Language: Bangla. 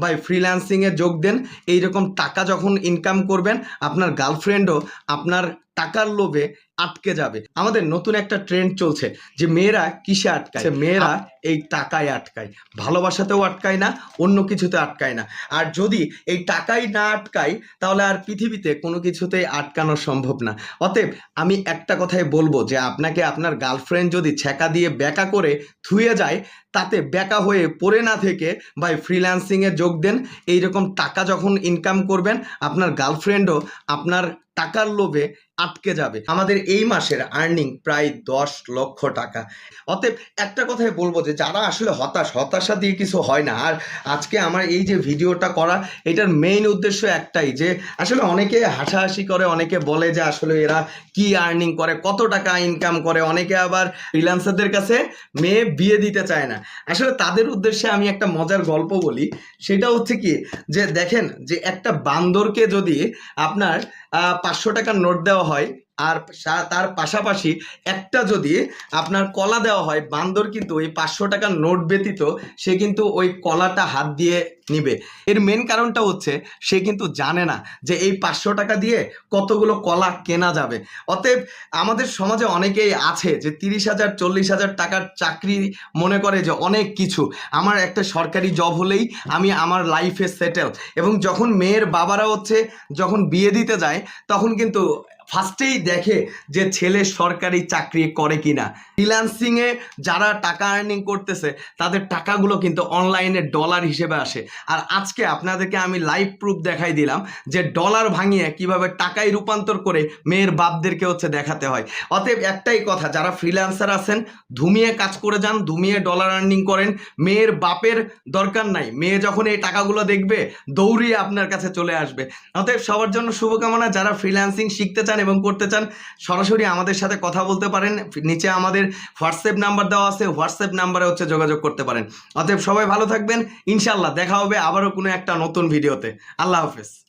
বা ফ্রিল্যান্সিংয়ে যোগ দেন। এইরকম টাকা যখন ইনকাম করবেন আপনার গার্লফ্রেন্ডও আপনার টাকার লোভে আটকে যাবে। আমাদের নতুন একটা ট্রেন্ড চলছে যে মেয়েরা কিসে আটকায়? মেয়েরা এই টাকায় আটকায়। ভালোবাসাতেও আটকায় না অন্য কিছুতে আটকায় না। আর যদি এই টাকাই না আটকায় তাহলে আর পৃথিবীতে কোনো কিছুতেই আটকানো সম্ভব না। অতএব আমি একটা কথাই বলব যে আপনাকে আপনার গার্লফ্রেন্ড যদি ছ্যাঁকা দিয়ে ব্যাকা করে থুয়ে যায় তাতে ব্যাকা হয়ে পড়ে না থেকে বা ফ্রিল্যান্সিংয়ে যোগ দেন। এইরকম টাকা যখন ইনকাম করবেন আপনার গার্লফ্রেন্ডও আপনার টাকার লোভে আটকে যাবে। আমাদের এই মাসের আর্নিং প্রায় দশ লক্ষ টাকা। অতএব একটা কথাই বলব যে, যারা আসলে হতাশ, হতাশা দিয়ে কিছু হয় না। আর আজকে আমার এই যে ভিডিওটা করা, এটার মেইন উদ্দেশ্য একটাই যে, আসলে অনেকে হাসাহাসি করে, অনেকে বলে যে, আসলে এরা কি আর্নিং করে, কত টাকা ইনকাম করে। অনেকে আবার ফ্রিল্যান্সারদের কাছে মেয়ে বিয়ে দিতে চায় না। আসলে তাদের উদ্দেশ্যে আমি একটা মজার গল্প বলি। সেটা হচ্ছে কি, যে দেখেন যে একটা বান্দরকে যদি আপনার পাঁচশো টাকার নোট দেওয়া হয়। আর তার পাশাপাশি একটা যদি আপনার কলা দেওয়া হয়, বান্দর কিন্তু ওই পাঁচশো টাকার নোট ব্যতীত সে কিন্তু ওই কলাটা হাত দিয়ে নিবে। এর মেন কারণটা হচ্ছে সে কিন্তু জানে না যে এই পাঁচশো টাকা দিয়ে কতগুলো কলা কেনা যাবে। অতএব আমাদের সমাজে অনেকেই আছে যে তিরিশ হাজার, চল্লিশ হাজার টাকার চাকরি মনে করে যে অনেক কিছু। আমার একটা সরকারি জব হলেই আমি আমার লাইফে সেটেল এবং যখন মেয়ের বাবারা হচ্ছে, যখন বিয়ে দিতে যায়, তখন কিন্তু ফার্স্টেই দেখে যে ছেলে সরকারি চাকরি করে কিনা। ফ্রিল্যান্সিংয়ে যারা টাকা আর্নিং করতেছে, তাদের টাকাগুলো কিন্তু অনলাইনে ডলার হিসেবে আসে। আর আজকে আপনাদেরকে আমি লাইভ প্রুফ দেখাই দিলাম যে ডলার ভাঙিয়ে কীভাবে টাকায় রূপান্তর করে মেয়ের বাপদেরকে হচ্ছে দেখাতে হয়। অতএব একটাই কথা, যারা ফ্রিল্যান্সার আছেন, ধুমিয়ে কাজ করে যান, ধুমিয়ে ডলার আর্নিং করেন, মেয়ের বাপের দরকার নাই। মেয়ে যখন এই টাকাগুলো দেখবে, দৌড়িয়ে আপনার কাছে চলে আসবে। অতএব সবার জন্য শুভকামনা, যারা ফ্রিল্যান্সিং শিখতে চান এবং করতে চান, সরাসরি আমাদের সাথে কথা বলতে পারেন। নিচে আমাদের হোয়াটসঅ্যাপ নাম্বার দেওয়া আছে, হোয়াটসঅ্যাপ নাম্বারে হচ্ছে যোগাযোগ করতে পারেন। অতএব সবাই ভালো থাকবেন। ইনশাল্লাহ দেখা হবে আবারও কোনো একটা নতুন ভিডিওতে। আল্লাহ হাফেজ।